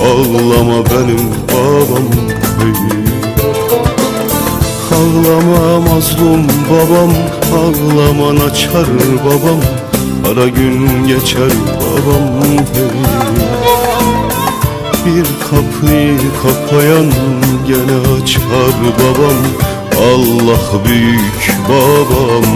Ağlama benim babam hey. Ağlama mazlum babam Ağlaman açar babam Ara gün geçer babam hey. Bir kapıyı kapayan gene açar babam Allah büyük babam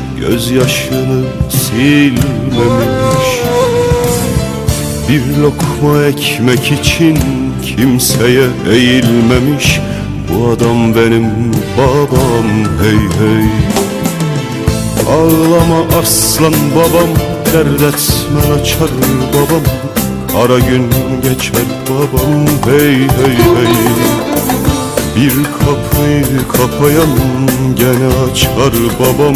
Gözyaşını silmemiş. Bir lokma ekmek için kimseye eğilmemiş. Bu adam benim babam hey hey. Ağlama aslan babam Dert etme açar babam. Ara gün geçer babam hey hey hey. Bir kapıyı kapayan gene açar babam